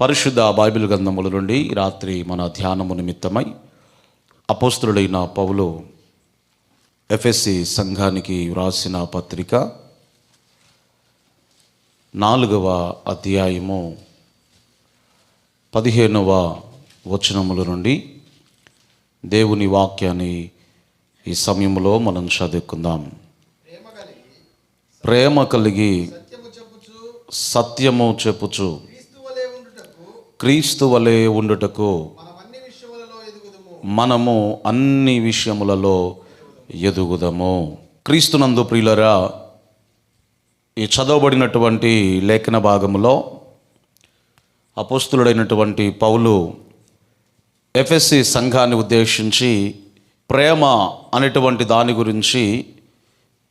పరిశుద్ధ బైబిల్ గ్రంథముల నుండి రాత్రి మన ధ్యానము నిమిత్తమై అపోస్తుడైన పౌలు ఎఫ్ఎస్సి సంఘానికి వ్రాసిన పత్రిక నాలుగవ అధ్యాయము పదిహేనవ వచనముల నుండి దేవుని వాక్యాన్ని ఈ సమయంలో మనం చదువుకుందాం. ప్రేమ కలిగి సత్యము చెప్పుచు. క్రీస్తు వలె ఉండుటకు మనము అన్ని విషయములలో ఎదుగుదము. క్రీస్తునందు ప్రియులరా ఈ చదవబడినటువంటి లేఖన భాగములో అపోస్తులుడైనటువంటి పౌలు ఎఫ్ఎస్సి సంఘాన్ని ఉద్దేశించి ప్రేమ అనేటువంటి దాని గురించి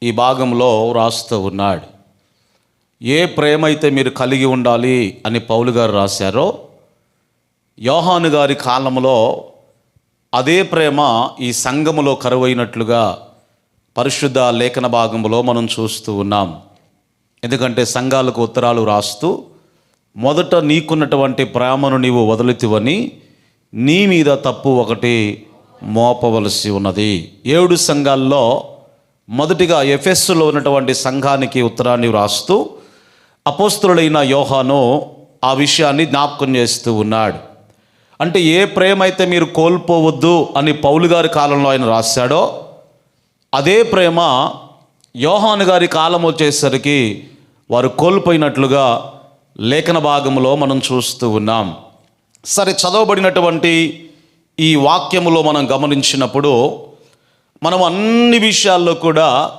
ఈ భాగంలో రాస్తూ ఉన్నాడు. ఏ ప్రేమ అయితే మీరు కలిగి ఉండాలి అని పౌలు గారు రాశారో యోహాను గారి కాలంలో అదే ప్రేమ ఈ సంఘములో కరువైనట్లుగా పరిశుద్ధ లేఖన భాగంలో మనం చూస్తూ ఉన్నాం. ఎందుకంటే సంఘాలకు ఉత్తరాలు రాస్తూ మొదట నీకున్నటువంటి ప్రేమను నీవు వదులుతివని నీ మీద తప్పు ఒకటి మోపవలసి ఉన్నది. ఏడు సంఘాల్లో మొదటిగా ఎఫెస్సులో ఉన్నటువంటి సంఘానికి ఉత్తరాన్ని వ్రాస్తూ అపోస్తులైన యోహాను ఆ విషయాన్ని జ్ఞాపకం చేస్తూ ఉన్నాడు. అంటే ఏ ప్రేమ అయితే మీరు కోల్పోవద్దు అని పౌలు గారి కాలంలో ఆయన రాశాడో అదే ప్రేమ యోహాను గారి కాలం వచ్చేసరికి వారు కోల్పోయినట్లుగా లేఖన భాగంలో మనం చూస్తూ ఉన్నాం. సరే చదవబడినటువంటి ఈ వాక్యములో మనం గమనించినప్పుడు మనం అన్ని విషయాల్లో కూడా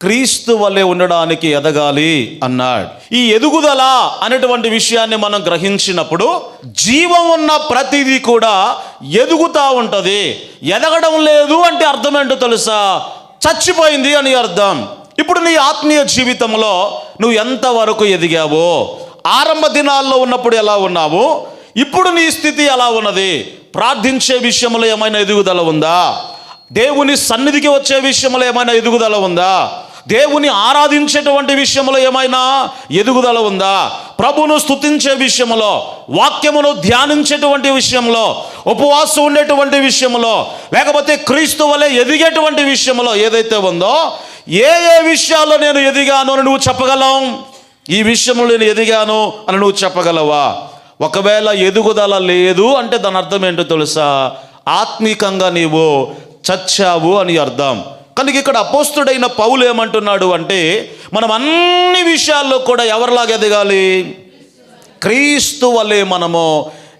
క్రీస్తు వలె ఉండడానికి ఎదగాలి అన్నాడు. ఈ ఎదుగుదల అనేటువంటి విషయాన్ని మనం గ్రహించినప్పుడు జీవం ఉన్న ప్రతిదీ కూడా ఎదుగుతూ ఉంటుంది. ఎదగడం లేదు అంటే అర్థం ఏంటో తెలుసా? చచ్చిపోయింది అని అర్థం. ఇప్పుడు నీ ఆత్మీయ జీవితంలో నువ్వు ఎంతవరకు ఎదిగావో? ఆరంభ దినాల్లో ఉన్నప్పుడు ఎలా ఉన్నావు? ఇప్పుడు నీ స్థితి ఎలా ఉన్నది? ప్రార్థించే విషయంలో ఏమైనా ఎదుగుదల ఉందా? దేవుని సన్నిధికి వచ్చే విషయంలో ఏమైనా ఎదుగుదల ఉందా? దేవుని ఆరాధించేటువంటి విషయంలో ఏమైనా ఎదుగుదల ఉందా? ప్రభును స్తుతించే విషయంలో వాక్యమును ధ్యానించేటువంటి విషయంలో ఉపవాసం ఉండేటువంటి విషయంలో లేకపోతే క్రీస్తు వలె ఎదిగేటువంటి విషయంలో ఏదైతే ఉందో ఏ ఏ విషయాల్లో నేను ఎదిగాను అని నువ్వు చెప్పగలవు? ఈ విషయంలో నేను ఎదిగాను అని నువ్వు చెప్పగలవా? ఒకవేళ ఎదుగుదల లేదు అంటే దాని అర్థం ఏంటో తెలుసా? ఆత్మీకంగా నీవు చచ్చావు అని అర్థం. కనుక ఇక్కడ అపోస్తుడైన పౌలు ఏమంటున్నాడు అంటే మనం అన్ని విషయాల్లో కూడా ఎవరిలాగా ఎదగాలి? క్రీస్తు వలె మనము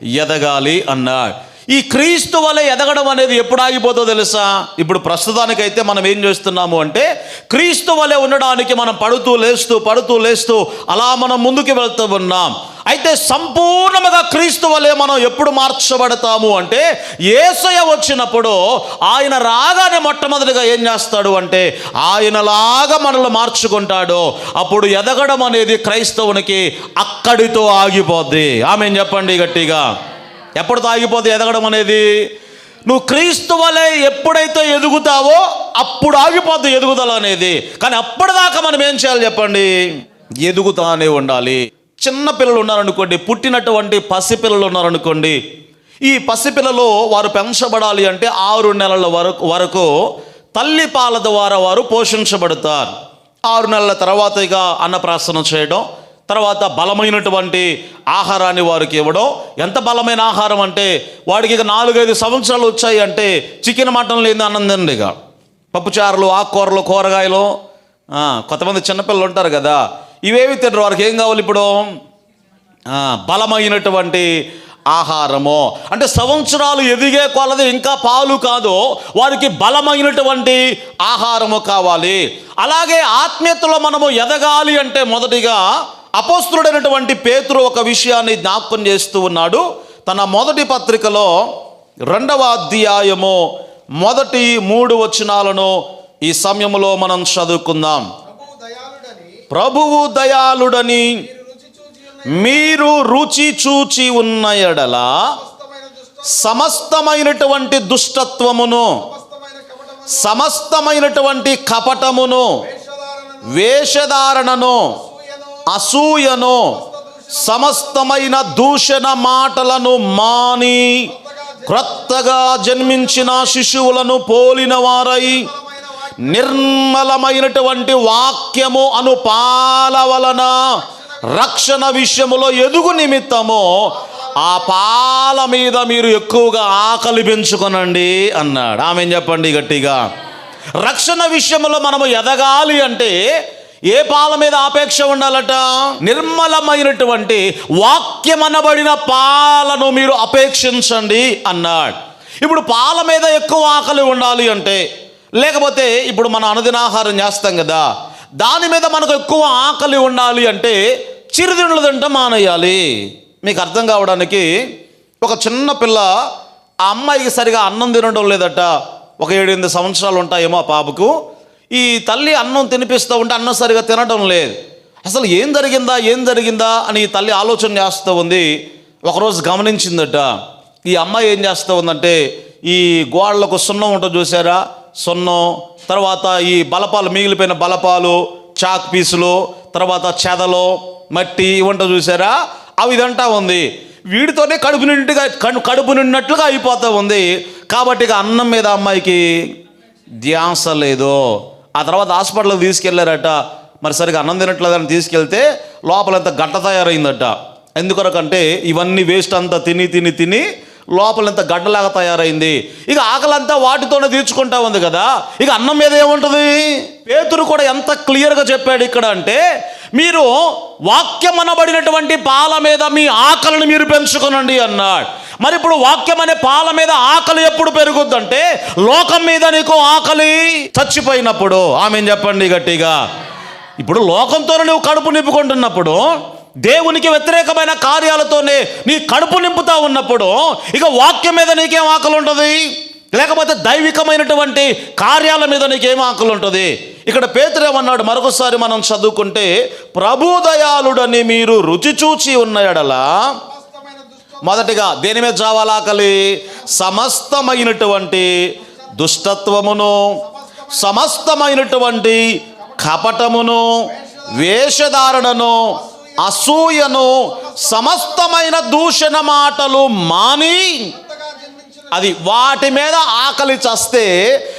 ఎదగాలి అన్నాడు. ఈ క్రీస్తు వలె ఎదగడం అనేది ఎప్పుడు ఆగిపోతుందో తెలుసా? ఇప్పుడు ప్రస్తుతానికైతే మనం ఏం చేస్తున్నాము అంటే క్రీస్తు వలె ఉండడానికి మనం పడుతూ లేస్తూ పడుతూ లేస్తూ అలా మనం ముందుకు వెళ్తూ ఉన్నాం. అయితే సంపూర్ణముగా క్రీస్తు వలె మనం ఎప్పుడు మార్చబడతాము అంటే ఏసయ వచ్చినప్పుడు ఆయన రాగానే మొట్టమొదటిగా ఏం చేస్తాడు అంటే ఆయనలాగా మనల్ని మార్చుకుంటాడు. అప్పుడు ఎదగడం అనేది క్రైస్తవునికి అక్కడితో ఆగిపోద్ది. ఆమె చెప్పండి గట్టిగా. ఎప్పటితో ఆగిపోద్ది ఎదగడం అనేది? నువ్వు క్రీస్తు వలె ఎప్పుడైతే ఎదుగుతావో అప్పుడు ఆగిపోద్ది ఎదుగుదల అనేది. కానీ అప్పటిదాకా మనం ఏం చేయాలి చెప్పండి? ఎదుగుతానే ఉండాలి. చిన్న పిల్లలు ఉన్నారనుకోండి పుట్టినటువంటి పసిపిల్లలు ఉన్నారనుకోండి ఈ పసిపిల్లలు వారు పెంచబడాలి అంటే ఆరు నెలల వరకు వరకు తల్లి పాల ద్వారా వారు పోషించబడతారు. ఆరు నెలల తర్వాత ఇక అన్నప్రాసనం చేయడం తర్వాత బలమైనటువంటి ఆహారాన్ని వారికి ఇవ్వడం. ఎంత బలమైన ఆహారం అంటే వాడికి ఇక నాలుగైదు సంవత్సరాలు వచ్చాయి అంటే చికెన్ మటన్ లేని ఆనందండి ఇక. పప్పుచారులు ఆకుకూరలు కూరగాయలు కొంతమంది చిన్నపిల్లలు ఉంటారు కదా ఇవేవి తినరు వారికి ఏం కావాలి ఇప్పుడు? బలమైనటువంటి ఆహారము. అంటే సంవత్సరాలు ఎదిగే కొలది ఇంకా పాలు కాదు. వారికి బలమైనటువంటి ఆహారము కావాలి. అలాగే ఆత్మీయతలో మనము ఎదగాలి అంటే మొదటిగా అపోస్తుడైనటువంటి పేతురు ఒక విషయాన్ని జ్ఞాపకం చేస్తూ ఉన్నాడు. తన మొదటి పత్రికలో రెండవ అధ్యాయము మొదటి మూడు వచనాలను ఈ సమయంలో మనం చదువుకుందాం. ప్రభువు దయాళుడని మీరు రుచి చూచి ఉన్న ఎడల సమస్తమైనటువంటి దుష్టత్వమును సమస్తమైనటువంటి కపటమును వేషధారణను అసూయను అసూయను సమస్తమైన దూషణ మాటలను మాని క్రొత్తగా జన్మించిన శిశువులను పోలిన వారై నిర్మలమైనటువంటి వాక్యము అను పాల వలన రక్షణ విషయములో ఎదుగు నిమిత్తము ఆ పాల మీద మీరు ఎక్కువగా ఆకలి పెంచుకొనండి అన్నాడు. ఆమె చెప్పండి గట్టిగా? రక్షణ విషయంలో మనము ఎదగాలి అంటే ఏ పాల మీద ఆపేక్ష ఉండాలట? నిర్మలమైనటువంటి వాక్యమనబడిన పాలను మీరు అపేక్షించండి అన్నాడు. ఇప్పుడు పాల మీద ఎక్కువ ఆకలి ఉండాలి అంటే లేకపోతే ఇప్పుడు మనం అనుదినాహారం చేస్తాం కదా దాని మీద మనకు ఎక్కువ ఆకలి ఉండాలి అంటే చిరుతిండ్లు తింటే మానేయాలి. మీకు అర్థం కావడానికి ఒక చిన్న పిల్ల ఆ అమ్మాయికి సరిగా అన్నం తినడం లేదట. ఒక ఏడెనిమిది సంవత్సరాలు ఉంటాయేమో ఆ పాపకు. ఈ తల్లి అన్నం తినిపిస్తూ ఉంటే అన్నం సరిగా తినడం లేదు. అసలు ఏం జరిగిందా ఏం జరిగిందా అని ఈ తల్లి ఆలోచన చేస్తూ ఉంది. ఒకరోజు గమనించిందట. ఈ అమ్మాయి ఏం చేస్తూ ఉందంటే ఈ గోడలకు సున్నం ఉంటుంది చూసారా? సున్నం తర్వాత ఈ బలపాలు మిగిలిపోయిన బలపాలు చాక్ పీసులు తర్వాత చెదలు మట్టి ఇవంట చూసారా? అవి ఇదంటా ఉంది. వీడితోనే కడుపు నిండుగా కడు- కడుపు నిండినట్లుగా అయిపోతూ ఉంది. కాబట్టి ఇక అన్నం మీద అమ్మాయికి ధ్యాస లేదు. ఆ తర్వాత హాస్పిటల్కి తీసుకెళ్ళారట. మరి సరిగా అన్నం తినట్లేదని తీసుకెళ్తే లోపలంతా గడ్డ తయారైందట. ఎందుకొరకంటే ఇవన్నీ వేస్ట్ అంతా తిని తిని తిని లోపలంతా గడ్డలాగా తయారైంది. ఇక ఆకలంతా వాటితోనే తీర్చుకుంటా ఉంది కదా. ఇక అన్నం మీద ఏముంటుంది? పేతురు కూడా ఎంత క్లియర్గా చెప్పాడు ఇక్కడ అంటే మీరు వాక్యం అనబడినటువంటి పాల మీద మీ ఆకలిని మీరు పెంచుకునండి అన్నాడు. మరి ఇప్పుడు వాక్యం అనే పాల మీద ఆకలి ఎప్పుడు పెరుగుద్దంటే లోకం మీద నీకు ఆకలి చచ్చిపోయినప్పుడు. ఆమె చెప్పండి గట్టిగా? ఇప్పుడు లోకంతో నువ్వు కడుపు నింపుకుంటున్నప్పుడు దేవునికి వ్యతిరేకమైన కార్యాలతోనే నీ కడుపు నింపుతా ఉన్నప్పుడు ఇక వాక్యం మీద నీకేం ఆకలి ఉంటుంది లేకపోతే దైవికమైనటువంటి కార్యాల మీద నీకేం ఆకలి ఉంటుంది ఇక్కడ పేతురేమన్నాడు మరొకసారి మనం చదువుకుంటే ప్రభుదయాలుడని మీరు రుచి చూచి ఉన్న ఎడలా మొదటిగా దేని మీద జావాలాకలి సమస్తమైనటువంటి దుష్టత్వమును సమస్తమైనటువంటి కపటమును వేషధారణను అసూయను సమస్తమైన దూషణ మాటలు మాని అది వాటి మీద ఆకలి చస్తే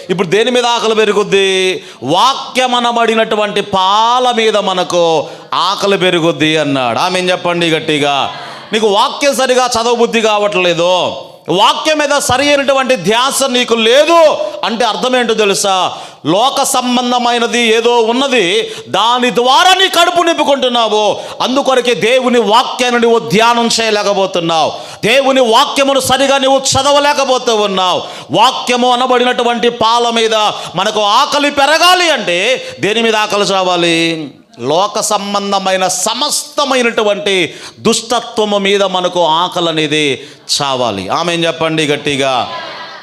ఇప్పుడు దేని మీద ఆకలి పెరుగుద్ది? వాక్యమనబడినటువంటి పాల మీద మనకు ఆకలి పెరుగుద్ది అన్నాడు. ఆమె చెప్పండి గట్టిగా? నీకు వాక్యం సరిగా చదవబుద్ధి కావట్లేదు. వాక్యం మీద సరి అయినటువంటి ధ్యాస నీకు లేదు అంటే అర్థం ఏంటో తెలుసా? లోక సంబంధమైనది ఏదో ఉన్నది దాని ద్వారా నీ కడుపు నింపుకుంటున్నావు. అందుకొరకే దేవుని వాక్యాన్ని నువ్వు ధ్యానం చేయలేకపోతున్నావు. దేవుని వాక్యమును సరిగా నువ్వు చదవలేకపోతూ ఉన్నావు. వాక్యము అనబడినటువంటి పాల మీద మనకు ఆకలి పెరగాలి అంటే దేని మీద ఆకలి చావాలి? లోక సంబంధమైన సమస్తమైనటువంటి దుష్టత్వము మీద మనకు ఆకలి అనేది చావాలి. ఆమె చెప్పండి గట్టిగా?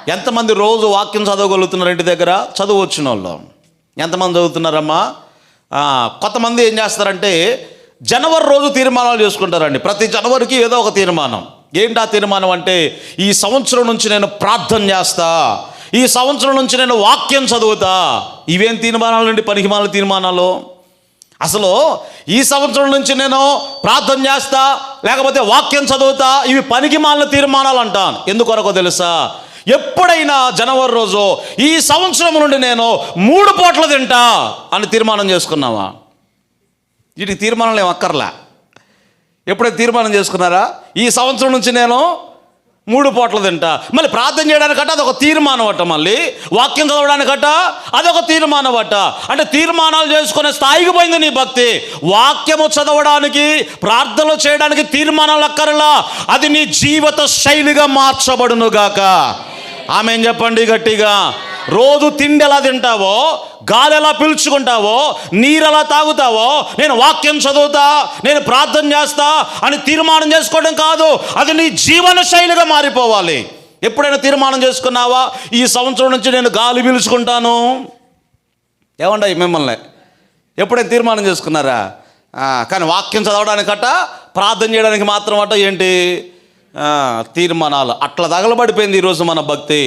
ఎంతమంది రోజు వాక్యం చదవగలుగుతున్నారు ఇంటి దగ్గర? చదువు వచ్చిన వాళ్ళు. ఎంతమంది చదువుతున్నారమ్మా? కొంతమంది ఏం చేస్తారంటే జనవరి రోజు తీర్మానాలు చేసుకుంటారండి. ప్రతి జనవరికి ఏదో ఒక తీర్మానం. ఏంటి ఆ తీర్మానం అంటే ఈ సంవత్సరం నుంచి నేను ప్రార్థన చేస్తా ఈ సంవత్సరం నుంచి నేను వాక్యం చదువుతా. ఇవేం తీర్మానాలు అండి పనికిమాల తీర్మానాలు? అసలు ఈ సంవత్సరం నుంచి నేను ప్రార్థన చేస్తా లేకపోతే వాక్యం చదువుతా ఇవి పనికి మాలిన తీర్మానాలు అంటాను ఎందుకొరకు తెలుసా? ఎప్పుడైనా జనవరి రోజు ఈ సంవత్సరం నుండి నేను మూడు పూటలు తింటా అని తీర్మానం చేసుకున్నావా? వీటికి తీర్మానం ఏం అక్కర్లే? ఎప్పుడైతే తీర్మానం చేసుకున్నారా? ఈ సంవత్సరం నుంచి నేను మూడు పూటలు తింటా. మళ్ళీ ప్రార్థన చేయడానికట అదొక తీర్మానం మళ్ళీ. వాక్యం చదవడానికట అదొక తీర్మానం అంటే తీర్మానాలు చేసుకునే స్థాయికి పోయింది నీ భక్తి. వాక్యము చదవడానికి ప్రార్థనలు చేయడానికి తీర్మానాలు అక్కర్లా. అది నీ జీవిత శైలిగా మార్చబడునుగాక. ఆమె చెప్పండి గట్టిగా? రోజు తిండి ఎలా తింటావో గాలి ఎలా పీల్చుకుంటావో నీరు ఎలా తాగుతావో నేను వాక్యం చదువుతా నేను ప్రార్థన చేస్తా అని తీర్మానం చేసుకోవడం కాదు అది నీ జీవన శైలిగా మారిపోవాలి. ఎప్పుడైనా తీర్మానం చేసుకున్నావా? ఈ సంవత్సరం నుంచి నేను గాలి పీల్చుకుంటాను. ఏమండ మిమ్మల్ని? ఎప్పుడైనా తీర్మానం చేసుకున్నారా? కానీ వాక్యం చదవడానికట ప్రార్థన చేయడానికి మాత్రం అట ఏంటి? తీర్మానాలు. అట్లా తగలబడిపోయింది ఈరోజు మన భక్తి.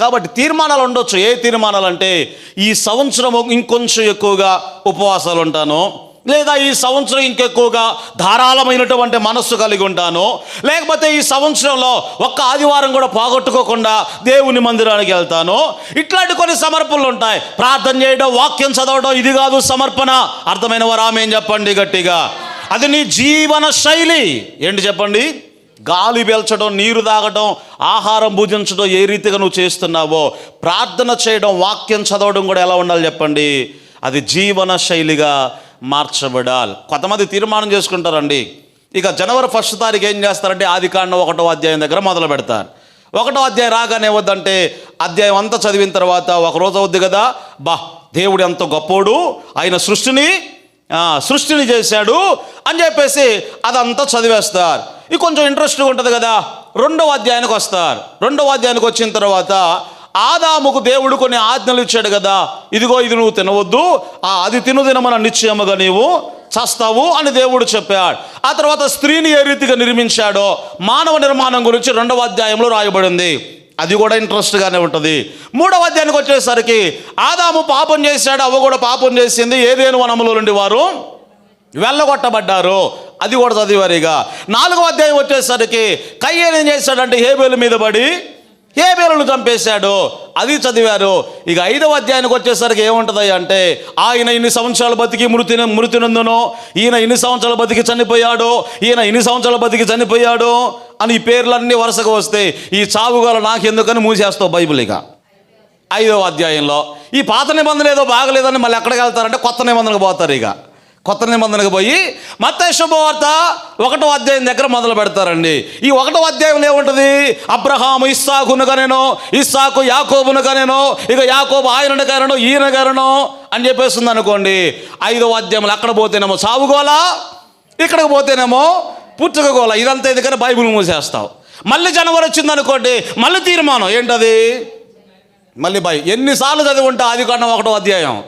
కాబట్టి తీర్మానాలు ఉండొచ్చు. ఏ తీర్మానాలు అంటే ఈ సంవత్సరం ఇంకొంచెం ఎక్కువగా ఉపవాసాలు ఉంటాను లేదా ఈ సంవత్సరం ఇంకెక్కువగా ధారాళమైనటువంటి మనస్సు కలిగి ఉంటాను లేకపోతే ఈ సంవత్సరంలో ఒక్క ఆదివారం కూడా పోగొట్టుకోకుండా దేవుని మందిరానికి వెళ్తాను. ఇట్లాంటి కొన్ని సమర్పణలు ఉంటాయి. ప్రార్థన చేయడం వాక్యం చదవడం ఇది కాదు సమర్పణ. అర్థమైన వారు ఆమె చెప్పండి గట్టిగా. అది నీ జీవన శైలి. ఏంటి చెప్పండి? గాలి పీల్చడం నీరు తాగడం ఆహారం భుజించడం ఏ రీతిగా నువ్వు చేస్తున్నావో ప్రార్థన చేయడం వాక్యం చదవడం కూడా ఎలా ఉండాలి చెప్పండి? అది జీవన శైలిగా మార్చబడాలి. కొంతమంది తీర్మానం చేసుకుంటారండి. ఇక జనవరి ఫస్ట్ తారీఖు ఏం చేస్తారంటే ఆది కాండం ఒకటో అధ్యాయం దగ్గర మొదలు పెడతారు. ఒకటో అధ్యాయం రాగానే వద్దంటే అధ్యాయం అంతా చదివిన తర్వాత ఒక రోజు అవుద్ది కదా బా దేవుడు ఎంత గొప్పోడు ఆయన సృష్టిని సృష్టిని చేశాడు అని చెప్పేసి అదంతా చదివేస్తారు. ఇది కొంచెం ఇంట్రెస్ట్గా ఉంటుంది కదా రెండవ అధ్యాయానికి వస్తారు. రెండవ అధ్యాయానికి వచ్చిన తర్వాత ఆదాముకు దేవుడు కొన్ని ఆజ్ఞలు ఇచ్చాడు కదా ఇదిగో ఇది నువ్వు తినవద్దు ఆ అది తిను తినమన నిశ్చయముగా నీవు చస్తావు అని దేవుడు చెప్పాడు. ఆ తర్వాత స్త్రీని ఏ రీతిగా నిర్మించాడో మానవ నిర్మాణం గురించి రెండవ అధ్యాయంలో రాయబడింది. అది కూడా ఇంట్రెస్ట్గానే ఉంటుంది. మూడవ అధ్యాయానికి వచ్చేసరికి ఆదాము పాపం చేశాడు అవ్వ కూడా పాపం చేసింది. ఏదేను వనములో నుండి వారు? వెళ్ళగొట్టబడ్డారు. అది కూడా చదివారిగా నాలుగవ అధ్యాయం వచ్చేసరికి కయ్యేలు చేశాడంటే హేబేలు మీద పడి హేబేలను చంపేశాడు. అది చదివారు. ఇక ఐదవ అధ్యాయానికి వచ్చేసరికి ఏముంటుంది అంటే ఆయన ఇన్ని సంవత్సరాలు బతికి మృతి మృతినందునో ఈయన ఇన్ని సంవత్సరాలు బతికి చనిపోయాడు. ఈయన ఇన్ని సంవత్సరాలు బతికి చనిపోయాడు అని ఈ పేర్లన్నీ వరుసగా వస్తే ఈ చావుగల నాకెందుకని మూసేస్తావు బైబిల్ ఇక. ఐదవ అధ్యాయంలో. ఈ పాత నిబంధన ఏదో బాగలేదని మళ్ళీ ఎక్కడికి వెళ్తారంటే కొత్త నిబంధనకు పోతారు ఇక. కొత్త నిబంధనకు పోయి మత శుభవార్త ఒకటో అధ్యాయం దగ్గర మొదలు పెడతారండి. ఈ ఒకటో అధ్యాయంలో ఏముంటుంది? అబ్రహాము ఇస్సాకును కనెను ఇస్సాకు యాకోబును కనెను ఇక యాకోబు ఆయన గారను ఈయన గారను అని చెప్పేస్తుంది అనుకోండి. ఐదో అధ్యాయంలో అక్కడ పోతేనేమో సావుగోలా ఇక్కడికి పోతేనేమో పుచ్చకగోళ ఇదంతా ఎందుకని బైబిల్ మూసేస్తావు? మళ్ళీ జనవరి వచ్చింది అనుకోండి మళ్ళీ తీర్మానం. ఏంటది? మళ్ళీ బై ఎన్నిసార్లు చదివి ఉంటా? అది కన్నా ఒకటో అధ్యాయం.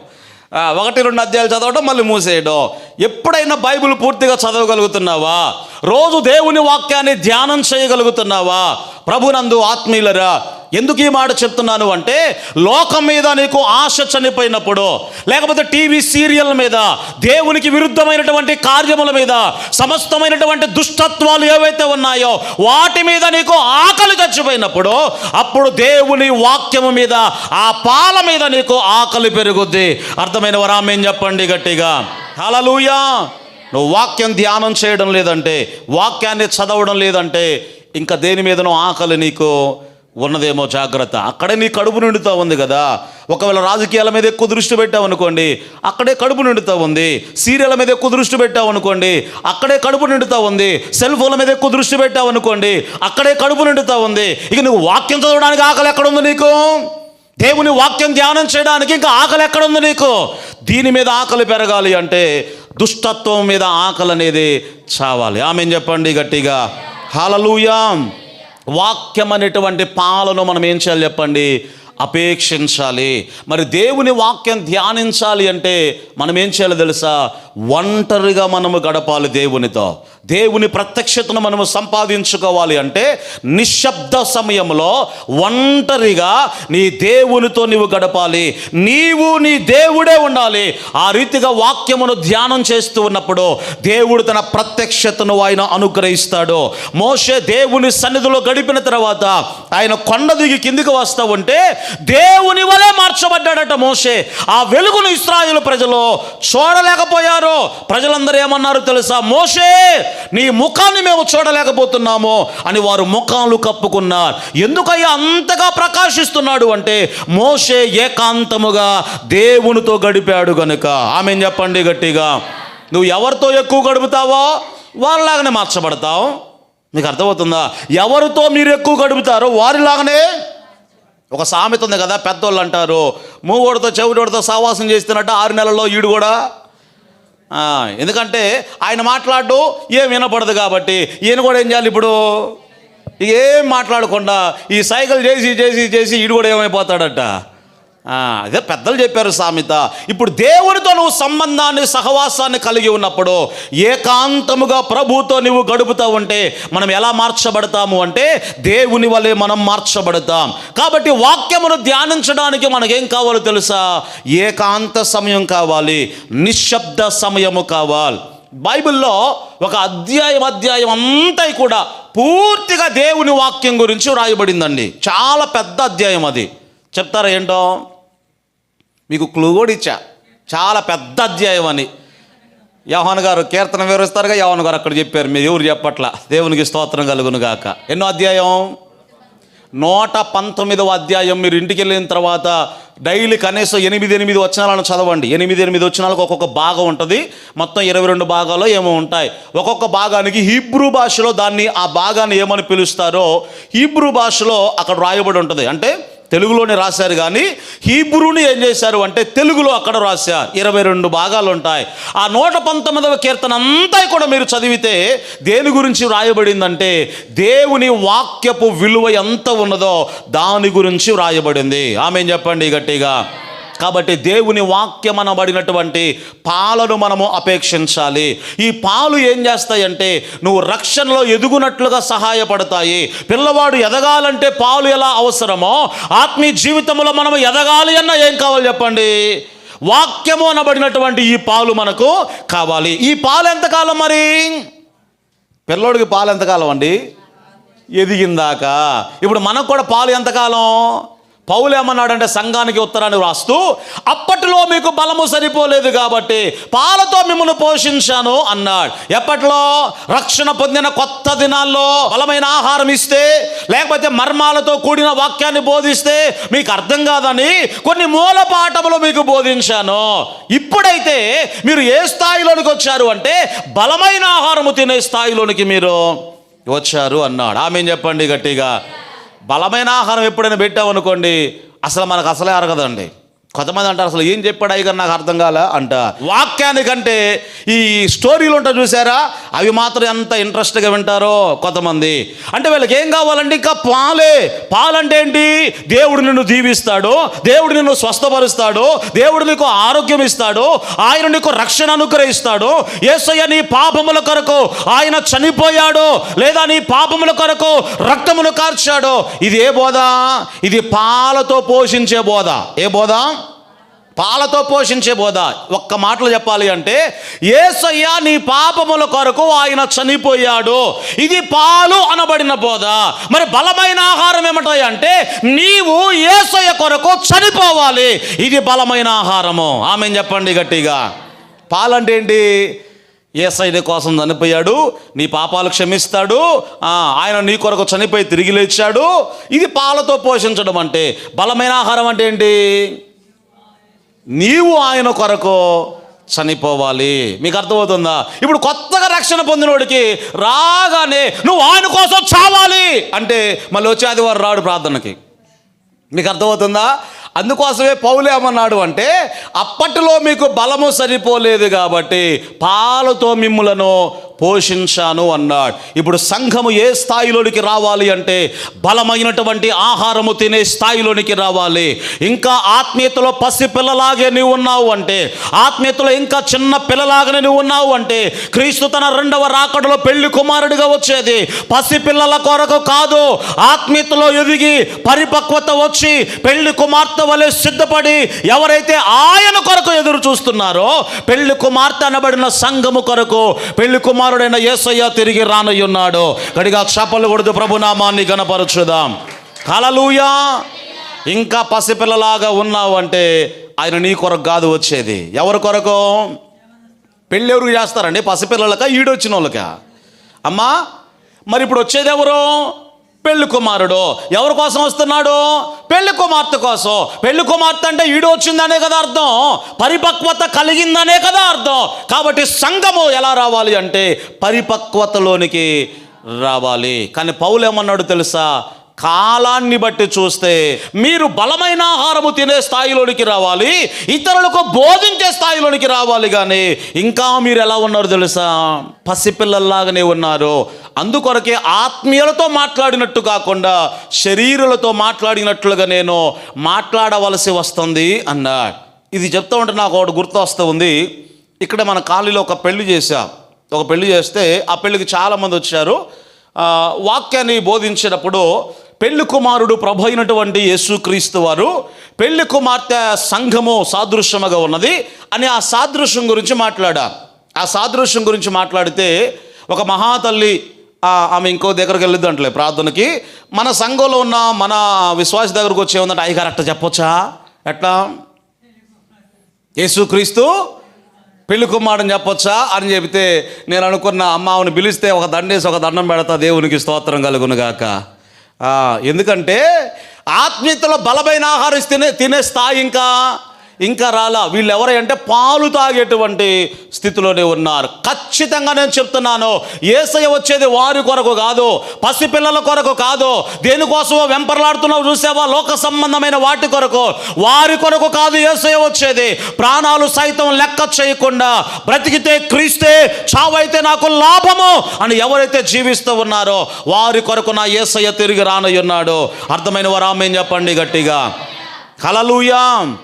ఒకటి రెండు అధ్యాయాలు చదవడం మళ్ళీ మూసేయడం ఎప్పుడైనా బైబిల్ పూర్తిగా చదవగలుగుతున్నావా? రోజు దేవుని వాక్యాన్ని ధ్యానం చేయగలుగుతున్నావా? ప్రభునందు ఆత్మీయులరా ఎందుకు ఈ మాట చెప్తున్నాను అంటే లోకం మీద నీకు ఆశ చనిపోయినప్పుడు లేకపోతే టీవీ సీరియల్ మీద దేవునికి విరుద్ధమైనటువంటి కార్యముల మీద సమస్తమైనటువంటి దుష్టత్వాలు ఏవైతే ఉన్నాయో వాటి మీద నీకు ఆకలి చచ్చిపోయినప్పుడు అప్పుడు దేవుని వాక్యము మీద ఆ పాల మీద నీకు ఆకలి పెరుగుద్ది. అర్థమైన వరామేం చెప్పండి గట్టిగా. హలలుయా నువ్వు వాక్యం ధ్యానం చేయడం లేదంటే వాక్యాన్ని చదవడం లేదంటే ఇంకా దేని మీదనో ఆకలి నీకు ఉన్నదేమో జాగ్రత్త. అక్కడే నీ కడుపు నిండుతూ ఉంది కదా. ఒకవేళ రాజకీయాల మీద ఎక్కువ దృష్టి పెట్టావు అనుకోండి అక్కడే కడుపు నిండుతూ ఉంది. సీరియల్ మీద ఎక్కువ దృష్టి పెట్టావు అనుకోండి అక్కడే కడుపు నిండుతూ ఉంది. సెల్ ఫోన్ల మీద ఎక్కువ దృష్టి పెట్టావు అనుకోండి అక్కడే కడుపు నిండుతూ ఉంది. ఇక నువ్వు వాక్యం చదవడానికి ఆకలి ఎక్కడ ఉంది నీకు? దేవుని వాక్యం ధ్యానం చేయడానికి ఇంకా ఆకలి ఎక్కడ ఉంది నీకు? దీని మీద ఆకలి పెరగాలి అంటే దుష్టత్వం మీద ఆకలి అనేది చావాలి. ఆమె చెప్పండి గట్టిగా? హాలలుయా వాక్యం అనేటువంటి పాలను మనం ఏం చేయాలి చెప్పండి? అపేక్షించాలి. మరి దేవుని వాక్యం ధ్యానించాలి అంటే మనం ఏం చేయాలి తెలుసా? ఒంటరిగా మనము గడపాలి దేవునితో. దేవుని ప్రత్యక్షతను మనము సంపాదించుకోవాలి అంటే నిశ్శబ్ద సమయంలో ఒంటరిగా నీ దేవునితో నీవు గడపాలి. నీవు నీ దేవుడే ఉండాలి. ఆ రీతిగా వాక్యమును ధ్యానం చేస్తూ ఉన్నప్పుడు దేవుడు తన ప్రత్యక్షతను ఆయన అనుగ్రహిస్తాడు. మోషే దేవుని సన్నిధిలో గడిపిన తర్వాత ఆయన కొండ దిగి కిందికి వస్తూ ఉంటే దేవుని వలె మార్చబడ్డాడట మోషే. ఆ వెలుగును ఇస్రాయిల్ ప్రజలు చూడలేకపోయారు. ప్రజలందరూ ఏమన్నారు తెలుసా? మోషే నీ ముఖాన్ని మేము చూడలేకపోతున్నాము అని వారు ముఖాలు కప్పుకున్నారు. ఎందుకయ్యా అంతగా ప్రకాశిస్తున్నాడు అంటే మోషే ఏకాంతముగా దేవునితో గడిపాడు గనుక. ఆమె చెప్పండి గట్టిగా? నువ్వు ఎవరితో ఎక్కువ గడుపుతావో వాళ్ళలాగానే మార్చబడతావు. మీకు అర్థమవుతుందా? ఎవరితో మీరు ఎక్కువ గడుపుతారో వారిలాగానే ఒక సామెత ఉంది కదా పెద్దోళ్ళు అంటారు. మూగోడితో చెవిటోడితో సావాసం చేస్తున్నట్టు ఆరు నెలల్లో ఈడు కూడా ఎందుకంటే ఆయన మాట్లాడు ఏం వినపడదు కాబట్టి. ఈయన కూడా ఏం చేయాలి ఇప్పుడు? ఏం మాట్లాడకుండా ఈ సైకిల్ చేసి చేసి చేసి ఈడు కూడా ఏమైపోతాడట? అదే పెద్దలు చెప్పారు సామెత. ఇప్పుడు దేవునితో నువ్వు సంబంధాన్ని సహవాసాన్ని కలిగి ఉన్నప్పుడు ఏకాంతముగా ప్రభుతో నువ్వు గడుపుతావు ఉంటే మనం ఎలా మార్చబడతాము అంటే దేవుని వలె మనం మార్చబడతాం. కాబట్టి వాక్యమును ధ్యానించడానికి మనకేం కావాలో తెలుసా? ఏకాంత సమయం కావాలి నిశ్శబ్ద సమయము కావాలి. బైబిల్లో ఒక అధ్యాయం అధ్యాయం అంతా కూడా పూర్తిగా దేవుని వాక్యం గురించి వ్రాయబడిందండి చాలా పెద్ద అధ్యాయం అది. చెప్తారా ఏంటో? మీకు క్లూ కూడా ఇచ్చా. చాలా పెద్ద అధ్యాయం అని. యోహాన్ గారు కీర్తన వివరిస్తారుగా యవన్ గారు అక్కడ చెప్పారు మీరు ఎవరు చెప్పట్ల? దేవునికి స్తోత్రం కలుగును గాక. ఎన్నో అధ్యాయం? నూట పంతొమ్మిదవ అధ్యాయం. మీరు ఇంటికి వెళ్ళిన తర్వాత డైలీ కనీసం ఎనిమిది ఎనిమిది వచనాలను చదవండి. ఎనిమిది ఎనిమిది వచనాలకు ఒక్కొక్క భాగం ఉంటుంది. మొత్తం ఇరవై రెండు భాగాలు ఏమో ఉంటాయి. ఒక్కొక్క భాగానికి హీబ్రూ భాషలో దాన్ని ఆ భాగాన్ని ఏమని పిలుస్తారో హీబ్రూ భాషలో అక్కడ రాయబడి ఉంటుంది. అంటే తెలుగులోనే రాశారు కానీ హీబ్రూని ఏం చేశారు అంటే తెలుగులో అక్కడ రాశారు. ఇరవై రెండు భాగాలు ఉంటాయి. ఆ నూట పంతొమ్మిదవ కీర్తన అంతా కూడా మీరు చదివితే దేని గురించి వ్రాయబడిందంటే దేవుని వాక్యపు విలువ ఎంత ఉన్నదో దాని గురించి వ్రాయబడింది ఆమె చెప్పండి గట్టిగా? కాబట్టి దేవుని వాక్యం అనబడినటువంటి పాలను మనము అపేక్షించాలి. ఈ పాలు ఏం చేస్తాయంటే నువ్వు రక్షణలో ఎదుగునట్లుగా సహాయపడతాయి. పిల్లవాడు ఎదగాలంటే పాలు ఎలా అవసరమో ఆత్మీయ జీవితంలో మనం ఎదగాలి అన్న ఏం కావాలి చెప్పండి? వాక్యము అనబడినటువంటి ఈ పాలు మనకు కావాలి. ఈ పాలు ఎంతకాలం మరి? పిల్లోడికి పాలు ఎంతకాలం అండి? ఎదిగిందాక. ఇప్పుడు మనకు కూడా పాలు ఎంతకాలం? పౌలు ఏమన్నాడంటే సంఘానికి ఉత్తరాన్ని రాస్తూ అప్పటిలో మీకు బలము సరిపోలేదు కాబట్టి పాలతో మిమ్మల్ని పోషించాను అన్నాడు. ఎప్పట్లో? రక్షణ పొందిన కొత్త దినాల్లో బలమైన ఆహారం ఇస్తే లేకపోతే మర్మాలతో కూడిన వాక్యాన్ని బోధిస్తే మీకు అర్థం కాదని కొన్ని మూల పాఠములు మీకు బోధించాను. ఇప్పుడైతే మీరు ఏ స్థాయిలోనికి వచ్చారు అంటే బలమైన ఆహారము తినే స్థాయిలోనికి మీరు వచ్చారు అన్నాడు. ఆమె చెప్పండి గట్టిగా? బలమైన ఆహారం ఎప్పుడైనా పెట్టామనుకోండి అసలు మనకు అసలే అరగదండి. కొంతమంది అంటారు అసలు ఏం చెప్పాడు అయ్యగారు? నాకు అర్థం కాల అంట. వాక్యానికంటే ఈ స్టోరీలు ఉంటా చూసారా? అవి మాత్రం ఎంత ఇంట్రెస్ట్గా వింటారో కొంతమంది. అంటే వీళ్ళకి ఏం కావాలంటే ఇంకా పాలే. పాలంటే ఏంటి? దేవుడు నిన్ను దీవిస్తాడు దేవుడు నిన్ను స్వస్థపరుస్తాడు దేవుడు నీకు ఆరోగ్యం ఇస్తాడు ఆయన నీకు రక్షణ అనుగ్రహిస్తాడు యేసయ్య నీ పాపముల కొరకు ఆయన చనిపోయాడు లేదా నీ పాపముల కొరకు రక్తమును కార్చాడు. ఇది ఏ బోధ? ఇది పాలతో పోషించే బోధ. ఏ బోధ? పాలతో పోషించే బోధ. ఒక్క మాటలు చెప్పాలి అంటే ఏసయ్య నీ పాపముల కొరకు ఆయన చనిపోయాడు. ఇది పాలు అనబడిన బోధ. మరి బలమైన ఆహారం ఏమిటాయి అంటే నీవు ఏసయ్య కొరకు చనిపోవాలి. ఇది బలమైన ఆహారము. ఆమె చెప్పండి గట్టిగా? పాలంటే ఏంటి? ఏసైని కోసం చనిపోయాడు నీ పాపాలు క్షమిస్తాడు ఆయన నీ కొరకు చనిపోయి తిరిగి లేచాడు. ఇది పాలతో పోషించడం అంటే బలమైన ఆహారం అంటే ఏంటి? నీవు ఆయన కొరకు చనిపోవాలి. మీకు అర్థమవుతుందా? ఇప్పుడు కొత్తగా రక్షణ పొందినోడికి రాగానే నువ్వు ఆయన కోసం చావాలి అంటే మళ్ళీ వచ్చే ఆదివారం రాడు ప్రార్థనకి. మీకు అర్థమవుతుందా? అందుకోసమే పౌలేమన్నాడు అంటే అప్పటిలో మీకు బలము సరిపోలేదు కాబట్టి పాలతో మిమ్ములను పోషించాను అన్నాడు. ఇప్పుడు సంఘము ఏ స్థాయిలోనికి రావాలి అంటే బలమైనటువంటి ఆహారము తినే స్థాయిలోనికి రావాలి. ఇంకా ఆత్మీయతలో పసిపిల్లలాగే నీవు ఉన్నావు అంటే ఆత్మీయతలో ఇంకా చిన్న పిల్లలాగానే నువ్వు ఉన్నావు అంటే క్రీస్తు తన రెండవ రాకడలో పెళ్ళి కుమారుడిగా వచ్చేది. పసి పిల్లల కొరకు కాదు ఆత్మీయతలో ఎదిగి పరిపక్వత వచ్చి పెళ్ళి కుమార్తె వలె సిద్ధపడి ఎవరైతే ఆయన కొరకు ఎదురు చూస్తున్నారో పెళ్ళి కుమార్తె అనబడిన సంఘము కొరకు పెళ్ళి కుమారుడైన ఏసయ్య తిరిగి రానయ్యున్నాడు. గడిగా చప్పలు కొడుతూ ప్రభునామాన్ని గణపరచుదాం కలలుయా ఇంకా పసిపిల్లలాగా ఉన్నావు అంటే ఆయన నీ కొరకు కాదు వచ్చేది. ఎవరి కొరకు? పెళ్ళి ఎవరికి చేస్తారండి? పసిపిల్లలక ఈడొచ్చిన వాళ్ళకా అమ్మా! మరి ఇప్పుడు వచ్చేది ఎవరు? పెళ్ళి కుమారుడు. ఎవరి కోసం వస్తున్నాడు? పెళ్ళి కుమార్తె కోసం. పెళ్ళి కుమార్తె అంటే ఈడు వచ్చిందనే కదా అర్థం. పరిపక్వత కలిగిందనే కదా అర్థం. కాబట్టి సంఘము ఎలా రావాలి అంటే పరిపక్వతలోనికి రావాలి. కానీ పౌలు ఏమన్నాడు తెలుసా? కాలాన్ని బట్టి చూస్తే మీరు బలమైన ఆహారము తినే స్థాయిలోనికి రావాలి. ఇతరులకు బోధించే స్థాయిలోనికి రావాలి. కానీ ఇంకా మీరు ఎలా ఉన్నారు తెలుసా? పసిపిల్లల్లాగానే ఉన్నారు. అందుకొరకే ఆత్మీయులతో మాట్లాడినట్టు కాకుండా శరీరులతో మాట్లాడినట్లుగా నేను మాట్లాడవలసి వస్తుంది అన్నాడు. ఇది చెప్తా ఉంటే నాకు ఒకటి గుర్తు వస్తూ ఉంది. ఇక్కడ మన కాలనీలో ఒక పెళ్ళి చేశాం. ఒక పెళ్ళి చేస్తే ఆ పెళ్ళికి చాలామంది వచ్చారు. వాక్యాన్ని బోధించినప్పుడు పెళ్ళి కుమారుడు ప్రభు అయినటువంటి యేసుక్రీస్తు వారు పెళ్ళి కుమార్తె సంఘము సాదృశ్యముగా ఉన్నది అని ఆ సాదృశ్యం గురించి మాట్లాడా ఆ సాదృశ్యం గురించి మాట్లాడితే ఒక మహాతల్లి ఆమె ఇంకో దగ్గరికి వెళ్ళిద్దు అంటలే ప్రార్థనకి. మన సంఘంలో ఉన్న మన విశ్వాస దగ్గరకు వచ్చి ఉందంటే అయ్యగారు అట్ట చెప్పొచ్చా? ఎట్లా? యేసుక్రీస్తు పెళ్ళి కుమారుని చెప్పొచ్చా? అని చెబితే నేను అనుకున్న అమ్మ ఆమెను పిలిస్తే ఒక దండేసి ఒక దండం పెడతా దేవునికి స్తోత్రం కలుగునుగాక. ఎందుకంటే ఆత్మీయతలో బలమైన ఆహారం తినే తినే స్థాయి ఇంకా ఇంకా రాలా. వీళ్ళు ఎవరై అంటే పాలు తాగేటువంటి స్థితిలోనే ఉన్నారు. ఖచ్చితంగా నేను చెప్తున్నాను ఏసయ్య వచ్చేది వారి కొరకు కాదు పసిపిల్లల కొరకు కాదు. దేనికోసమో వెంపర్లాడుతున్నావు చూసావా? లోక సంబంధమైన వాటి కొరకు. వారి కొరకు కాదు ఏసయ్య వచ్చేది. ప్రాణాలు సైతం లెక్క చేయకుండా బ్రతికితే క్రీస్తే చావైతే నాకు లాభము అని ఎవరైతే జీవిస్తూ ఉన్నారో వారి కొరకు నా ఏసయ్య తిరిగి రానయ్యున్నాడు. అర్థమైన వారు ఆమె చెప్పండి గట్టిగా. హల్లెలూయా.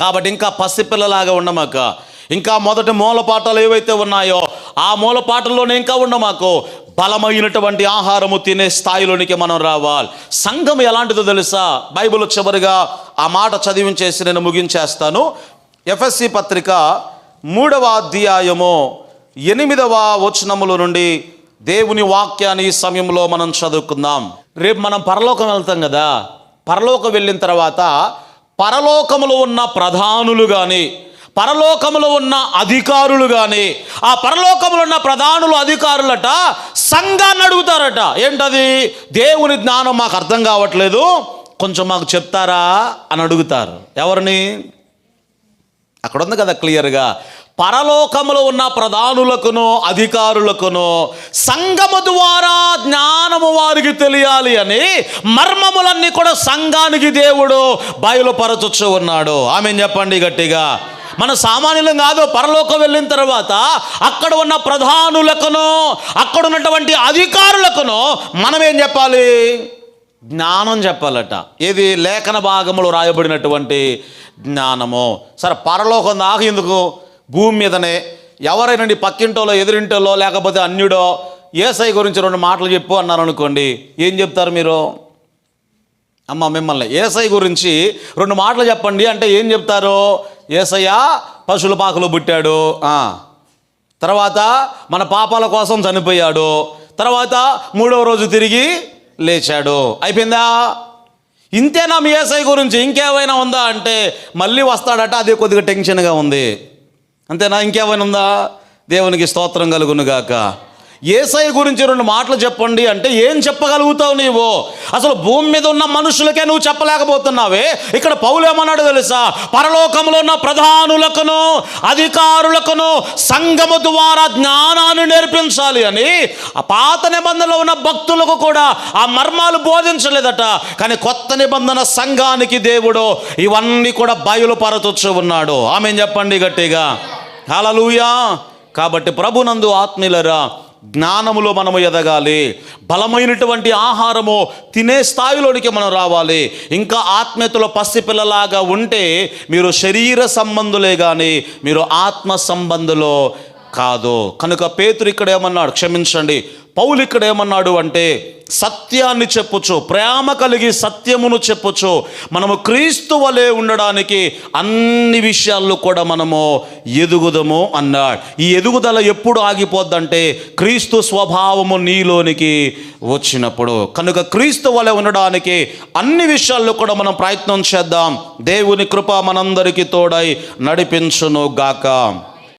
కాబట్టి ఇంకా పసిపిల్లలాగా ఉండమాక. ఇంకా మొదటి మూలపాటలు ఏవైతే ఉన్నాయో ఆ మూలపాటల్లోనే ఇంకా ఉండమాకు. బలమైనటువంటి ఆహారము తినే స్థాయిలోనికి మనం రావాలి. సంఘం ఎలాంటిదో తెలుసా? బైబిల్ చివరిగా ఆ మాట చదివించేసి నేను ముగించేస్తాను. ఎఫ్ఎస్సి పత్రిక మూడవ అధ్యాయము ఎనిమిదవ వచనముల నుండి దేవుని వాక్యాన్ని ఈ సమయంలో మనం చదువుకుందాం. రేపు మనం పరలోకం వెళ్తాం కదా? పరలోకం వెళ్ళిన తర్వాత పరలోకములో ఉన్న ప్రధానులు కానీ పరలోకములో ఉన్న అధికారులు కానీ ఆ పరలోకములో ఉన్న ప్రధానులు అధికారులట సంఘాన్ని అడుగుతారట. ఏంటది? దేవుని జ్ఞానం మాకు అర్థం కావట్లేదు. కొంచెం మాకు చెప్తారా? అని అడుగుతారు. ఎవరిని? అక్కడ ఉంది కదా క్లియర్గా. పరలోకములో ఉన్న ప్రధానులకును అధికారులకును సంఘము ద్వారా జ్ఞానము వారికి తెలియాలి అని మర్మములన్నీ కూడా సంఘానికి దేవుడు బయలుపరచొచ్చు ఉన్నాడు. ఆమె చెప్పండి గట్టిగా. మన సామాన్యులం కాదు పరలోకం వెళ్ళిన తర్వాత అక్కడ ఉన్న ప్రధానులకును అక్కడ ఉన్నటువంటి అధికారులకును మనం ఏం చెప్పాలి? జ్ఞానం చెప్పాలట. ఇది లేఖన భాగంలో రాయబడినటువంటి జ్ఞానము. సరే పరలోకం దాకా ఎందుకు? భూమి మీదనే ఎవరైనా పక్కింటోలో ఎదురింటోలో లేకపోతే అన్యుడో ఏసై గురించి రెండు మాటలు చెప్పు అన్నారు అనుకోండి ఏం చెప్తారు మీరు? అమ్మ మిమ్మల్ని ఏసై గురించి రెండు మాటలు చెప్పండి అంటే ఏం చెప్తారు? ఏసయ్య పశువుల పాకలో పుట్టాడు. తర్వాత మన పాపాల కోసం చనిపోయాడు. తర్వాత మూడవ రోజు తిరిగి లేచాడు. అయిపోయిందా? ఇంతేనా మీ ఏసై గురించి? ఇంకేమైనా ఉందా అంటే మళ్ళీ వస్తాడట అది కొద్దిగా టెన్షన్గా ఉంది. అంతేనా? ఇంకేమైనా ఉందా? దేవునికి స్తోత్రం కలుగునుగాక. ఏసై గురించి రెండు మాటలు చెప్పండి అంటే ఏం చెప్పగలుగుతావు నీవు? అసలు భూమి మీద ఉన్న మనుషులకే నువ్వు చెప్పలేకపోతున్నావే? ఇక్కడ పౌలు ఏమన్నాడు తెలుసా? పరలోకంలో ఉన్న ప్రధానులకును అధికారులకును సంఘము ద్వారా జ్ఞానాన్ని నేర్పించాలి అని ఆ పాత నిబంధనలో ఉన్న భక్తులకు కూడా ఆ మర్మాలు బోధించలేదట. కానీ కొత్త నిబంధన సంఘానికి దేవుడు ఇవన్నీ కూడా బయలుపరచొచ్చు ఉన్నాడు. ఆమె చెప్పండి గట్టిగా? హల్లెలూయా. కాబట్టి ప్రభునందు ఆత్మీయులరా జ్ఞానములో మనము ఎదగాలి. బలమైనటువంటి ఆహారము తినే స్థాయిలోనికి మనం రావాలి. ఇంకా ఆత్మీయతలో పసిపిల్లలాగా ఉంటే మీరు శరీర సంబంధులే కానీ మీరు ఆత్మ సంబంధులో కాదు. కనుక పేతురు ఇక్కడ ఏమన్నాడు? క్షమించండి. పౌలు ఇక్కడ ఏమన్నాడు అంటే సత్యాన్ని చెప్పొచ్చు ప్రేమ కలిగి సత్యమును చెప్పొచ్చు మనము క్రీస్తు వలె ఉండడానికి అన్ని విషయాల్లో కూడా మనము ఎదుగుదము అన్నాడు. ఈ ఎదుగుదల ఎప్పుడు ఆగిపోద్దంటే క్రీస్తు స్వభావము నీలోనికి వచ్చినప్పుడు. కనుక క్రీస్తు వలె ఉండడానికి అన్ని విషయాల్లో కూడా మనం ప్రయత్నం చేద్దాం. దేవుని కృప మనందరికీ తోడై నడిపించును గాక.